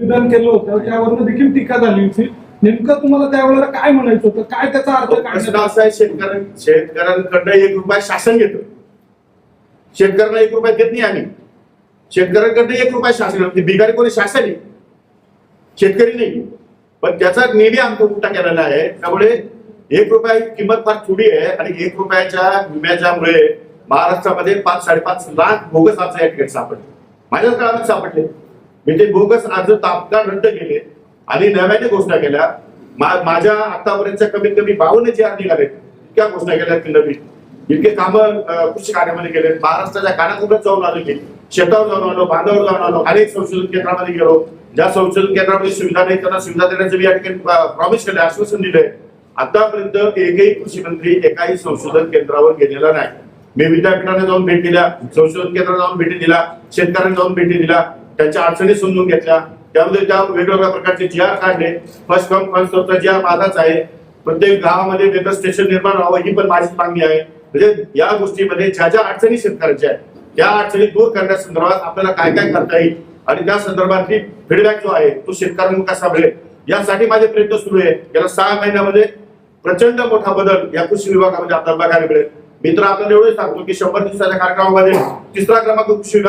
विधान केलं होतं त्यावरनं देखील टीका झाली होती. नेमकं तुम्हाला त्यावेळेला काय म्हणायचं होतं? काय त्याचा अर्थ प्रश्न असा आहे शेतकऱ्यां शेतकऱ्यांकडनं एक रुपया शासन घेतं. शेतकऱ्यांना एक रुपया देत नाही आम्ही. शेतकऱ्यांकडनं एक रुपया शासन बिगारी कोणी शासन आहे? शेतकरी नाही. पण त्याचा निधी आमचा उलटा केलेला आहे. त्यामुळे एक रुपया किंमत फार थोडी आहे आणि एक रुपयाच्या विम्याच्यामुळे महाराष्ट्रामध्ये पाच साडेपाच लाख बोगस अर्ज या ठिकाणी सापडले. माझ्याच काळात सापडले. म्हणजे मी ते बोगस अर्ज तात्काळ रद्द केले आणि नव्याने घोषणा केल्या. माझ्या आतापर्यंत कमीत कमी बावन्न जे अर्ज निघाले त्या घोषणा केल्या की नवीन इतके कामं कृषी कार्यामध्ये केले. महाराष्ट्राच्या कानाकोपऱ्यात जाऊन आलो की शेतावर जाऊन आलो बांधावर जाऊन आलो अनेक संशोधन केंद्रामध्ये गेलो. ज्या संशोधन केंद्रामध्ये सुविधा नाही त्यांना सुविधा देण्याचं मी या ठिकाणी प्रॉमिस केलं आश्वासन दिलंय. आतापर्यंत एकही कृषी मंत्री एकाही संशोधन केंद्रावर गेलेला नाही. मी विद्यापीठाने जाऊन भेट दिल्या संशोधन केंद्रात जाऊन भेटी दिला शेतकऱ्यांना जाऊन भेटी दिला त्यांच्या अडचणी समजून घेतल्या. त्यामध्ये त्या वेगवेगळ्या प्रकारचे जी आर काढले फर्स्ट कम फर्स्ट सर्वचा जी आर माझाच आहे. प्रत्येक गावामध्ये वेगळं स्टेशन निर्माण व्हावं ही पण माझीच मागणी आहे. म्हणजे या गोष्टीमध्ये ज्या ज्या अडचणी शेतकऱ्यांच्या आहेत त्या अडचणी दूर करण्यासंदर्भात आपल्याला काय काय करता येईल आणि त्या संदर्भातली फीडबॅक जो आहे तो शेतकऱ्यांना कसा मिळेल? यासाठी माझे प्रयत्न सुरू आहे गेल्या सहा महिन्यामध्ये प्रचंड मोठा बदल या कृषी विभागामध्ये आपल्याला बघायला मिळेल. मी तर आपल्याला एवढंच सांगतो की शंभर दिवसाच्या कार्यक्रमामध्ये तिसरा क्रमांक कृषी विभाग